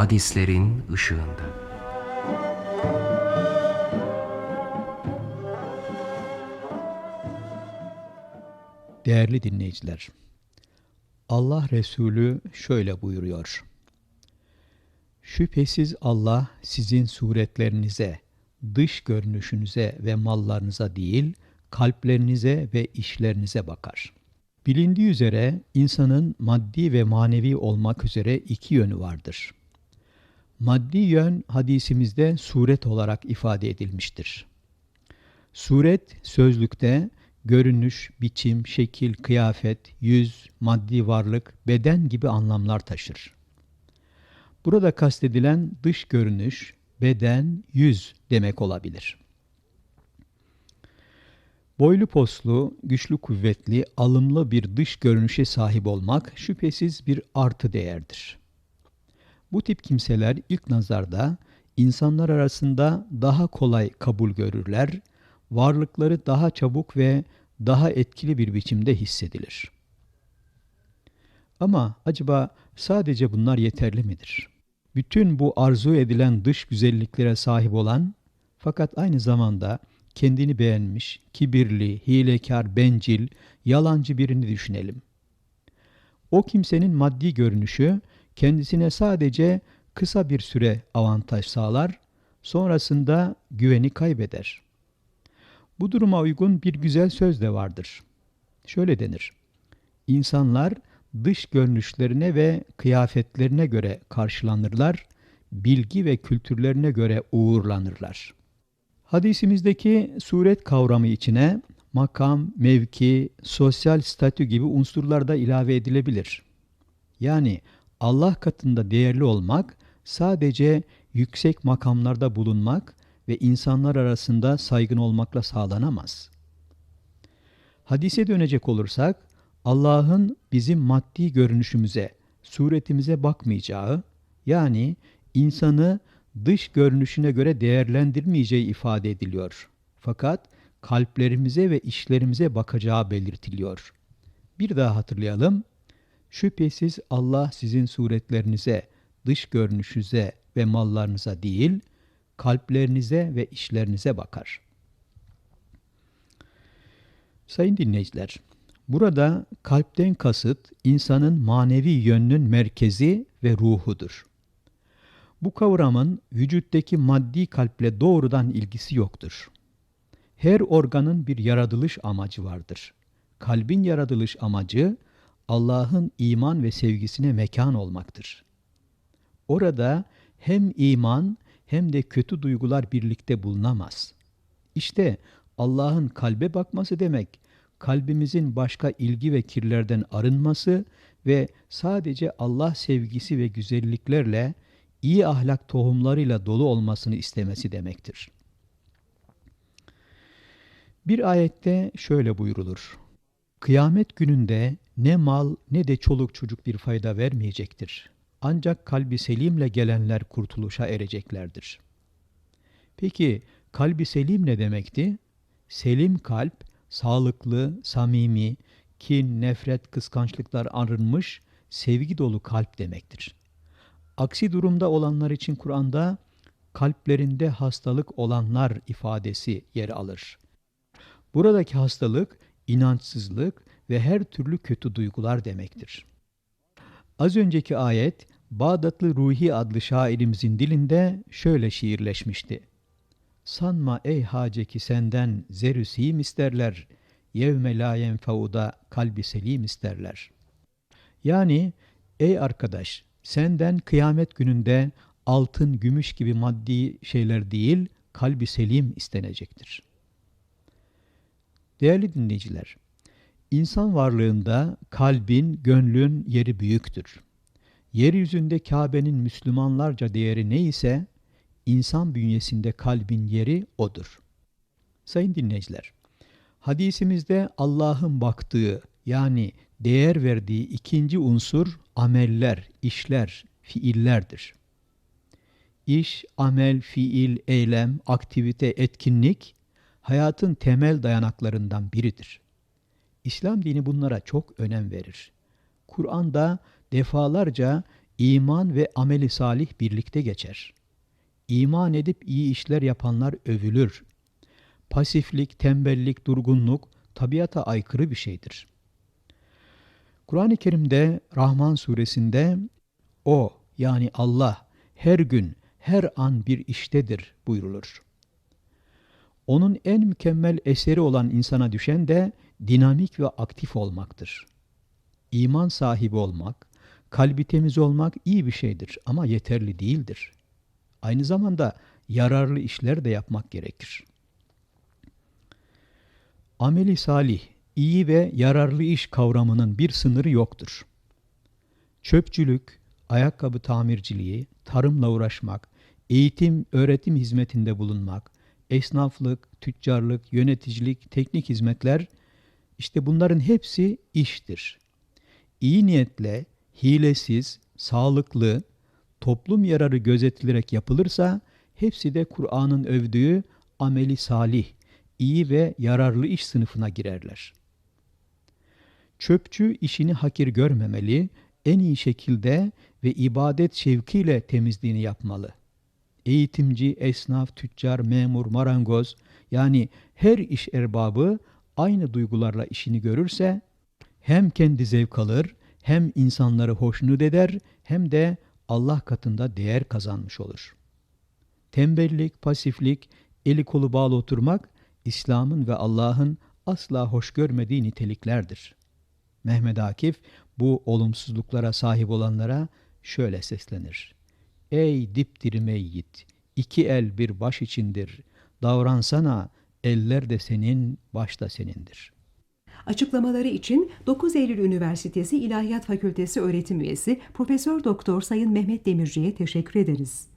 hadislerin ışığında. Değerli dinleyiciler, Allah Resulü şöyle buyuruyor. Şüphesiz Allah sizin suretlerinize, dış görünüşünüze ve mallarınıza değil, kalplerinize ve işlerinize bakar. Bilindiği üzere insanın maddi ve manevi olmak üzere iki yönü vardır. Maddi yön hadisimizde suret olarak ifade edilmiştir. Suret sözlükte görünüş, biçim, şekil, kıyafet, yüz, maddi varlık, beden gibi anlamlar taşır. Burada kastedilen dış görünüş, beden, yüz demek olabilir. Boylu poslu, güçlü kuvvetli, alımlı bir dış görünüşe sahip olmak şüphesiz bir artı değerdir. Bu tip kimseler ilk nazarda insanlar arasında daha kolay kabul görürler, varlıkları daha çabuk ve daha etkili bir biçimde hissedilir. Ama acaba sadece bunlar yeterli midir? Bütün bu arzu edilen dış güzelliklere sahip olan fakat aynı zamanda kendini beğenmiş, kibirli, hilekar, bencil, yalancı birini düşünelim. O kimsenin maddi görünüşü kendisine sadece kısa bir süre avantaj sağlar, sonrasında güveni kaybeder. Bu duruma uygun bir güzel söz de vardır. Şöyle denir. İnsanlar dış görünüşlerine ve kıyafetlerine göre karşılanırlar, bilgi ve kültürlerine göre uğurlanırlar. Hadisimizdeki suret kavramı içine makam, mevki, sosyal statü gibi unsurlar da ilave edilebilir. Yani Allah katında değerli olmak sadece yüksek makamlarda bulunmak ve insanlar arasında saygın olmakla sağlanamaz. Hadise dönecek olursak, Allah'ın bizim maddi görünüşümüze, suretimize bakmayacağı, yani insanı dış görünüşüne göre değerlendirmeyeceği ifade ediliyor. Fakat kalplerimize ve işlerimize bakacağı belirtiliyor. Bir daha hatırlayalım. Şüphesiz Allah sizin suretlerinize, dış görünüşünüze ve mallarınıza değil, kalplerinize ve işlerinize bakar. Sayın dinleyiciler, burada kalpten kasıt insanın manevi yönünün merkezi ve ruhudur. Bu kavramın vücuttaki maddi kalple doğrudan ilgisi yoktur. Her organın bir yaratılış amacı vardır. Kalbin yaratılış amacı Allah'ın iman ve sevgisine mekan olmaktır. Orada hem iman hem de kötü duygular birlikte bulunamaz. İşte Allah'ın kalbe bakması demek, kalbimizin başka ilgi ve kirlerden arınması ve sadece Allah sevgisi ve güzelliklerle, iyi ahlak tohumlarıyla dolu olmasını istemesi demektir. Bir ayette şöyle buyurulur. Kıyamet gününde ne mal ne de çoluk çocuk bir fayda vermeyecektir. Ancak kalbi selimle gelenler kurtuluşa ereceklerdir. Peki kalbi selim ne demekti? Selim kalp, sağlıklı, samimi, kin, nefret, kıskançlıklar arınmış, sevgi dolu kalp demektir. Aksi durumda olanlar için Kur'an'da kalplerinde hastalık olanlar ifadesi yer alır. Buradaki hastalık inançsızlık ve her türlü kötü duygular demektir. Az önceki ayet Bağdatlı Ruhi adlı şairimizin dilinde şöyle şiirleşmişti. Sanma ey hace ki senden zerüsîm isterler, yevme la yenfauda kalbi selim isterler. Yani ey arkadaş senden kıyamet gününde altın, gümüş gibi maddi şeyler değil, kalbi selim istenecektir. Değerli dinleyiciler, insan varlığında kalbin, gönlün yeri büyüktür. Yeryüzünde Kabe'nin Müslümanlarca değeri neyse, insan bünyesinde kalbin yeri odur. Sayın dinleyiciler, hadisimizde Allah'ın baktığı yani değer verdiği ikinci unsur ameller, işler, fiillerdir. İş, amel, fiil, eylem, aktivite, etkinlik hayatın temel dayanaklarından biridir. İslam dini bunlara çok önem verir. Kur'an'da defalarca İman ve ameli salih birlikte geçer. İman edip iyi işler yapanlar övülür. Pasiflik, tembellik, durgunluk tabiata aykırı bir şeydir. Kur'an-ı Kerim'de Rahman suresinde o yani Allah her gün, her an bir iştedir buyrulur. Onun en mükemmel eseri olan insana düşen de dinamik ve aktif olmaktır. İman sahibi olmak, kalbi temiz olmak iyi bir şeydir ama yeterli değildir. Aynı zamanda yararlı işler de yapmak gerekir. Ameli salih, iyi ve yararlı iş kavramının bir sınırı yoktur. Çöpçülük, ayakkabı tamirciliği, tarımla uğraşmak, eğitim, öğretim hizmetinde bulunmak, esnaflık, tüccarlık, yöneticilik, teknik hizmetler, işte bunların hepsi iştir. İyi niyetle, hilesiz, sağlıklı, toplum yararı gözetilerek yapılırsa, hepsi de Kur'an'ın övdüğü ameli salih, iyi ve yararlı iş sınıfına girerler. Çöpçü işini hakir görmemeli, en iyi şekilde ve ibadet şevkiyle temizliğini yapmalı. Eğitimci, esnaf, tüccar, memur, marangoz yani her iş erbabı aynı duygularla işini görürse hem kendi zevk alır, hem insanları hoşnut eder, hem de Allah katında değer kazanmış olur. Tembellik, pasiflik, eli kolu bağlı oturmak İslam'ın ve Allah'ın asla hoş görmediği niteliklerdir. Mehmet Akif bu olumsuzluklara sahip olanlara şöyle seslenir. Ey dipdiri meyyit, iki el bir baş içindir. Davransana, eller de senin, baş da senindir. Açıklamaları için 9 Eylül Üniversitesi İlahiyat Fakültesi öğretim üyesi Profesör Doktor Sayın Mehmet Demirci'ye teşekkür ederiz.